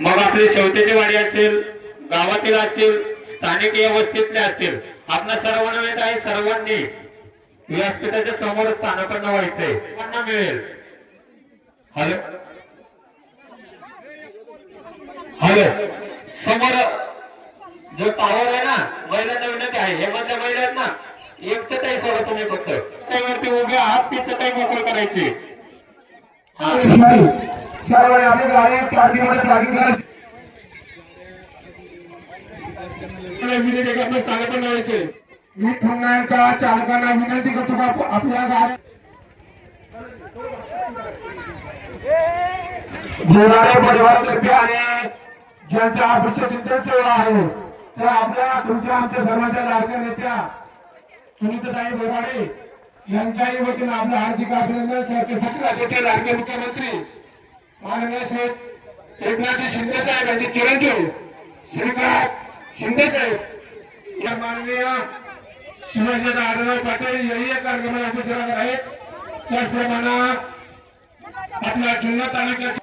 मग आपली शेवटेची वाडी असेल गावातील असतील स्थानिक या वस्तीतले असतील आपल्या सर्वांना मिळत आहे सर्वांनी व्यासपीठाच्या समोर स्थानापन्न व्हायचंय सर्वांना मिळेल. हॅलो? हॅलो? समोर जो टावर आहे ना महिलांना विनंती आहे हे मधल्या महिला आहेत ना एकटं काही सोडा तुम्ही फक्त. त्यावरती उभ्या हात तिचं काही मोकळ करायची. हा सर्वांनी आपली गाडी पार्टीमध्ये ट्रॅकिंग मी पुन्हा एकदा चालकांना विनंती करतो आपल्या गाडी बोराडे परिवारातर्फे आणि ज्यांच्या ऑफिसच्या चिंतन सेवा आहे त्या आपल्या तुमच्या आमच्या सर्वांच्या लाडक्या नेत्या सुनीताई बोराडे यांच्याही वतीनं आपलं हार्दिक अभिनंदन सरकारसाठी राज्याचे लाडके मुख्यमंत्री माननीय एकनाथजी शिंदे साहेब यांचे चिरंजीव श्रीकांत शिंदे साहेब या माननीय शिवाजी आदरराव पाटील याही या कार्यक्रमाला उपस्थित आहेत. त्याचप्रमाणे आपल्या जुन्नर तालुक्यात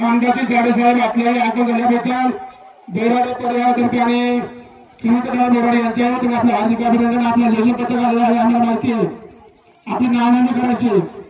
मानगावचे जाडे साहेब आपल्या या झाल्याबद्दल बेराडे परिवारातर्फे आणि सुनीताराव बेराडे यांच्या वतीने आपलं हार्दिक अभिनंदन. आपल्या लेखन पत्रक आहे आम्हाला माहिती आहे. आपली नाव करायची.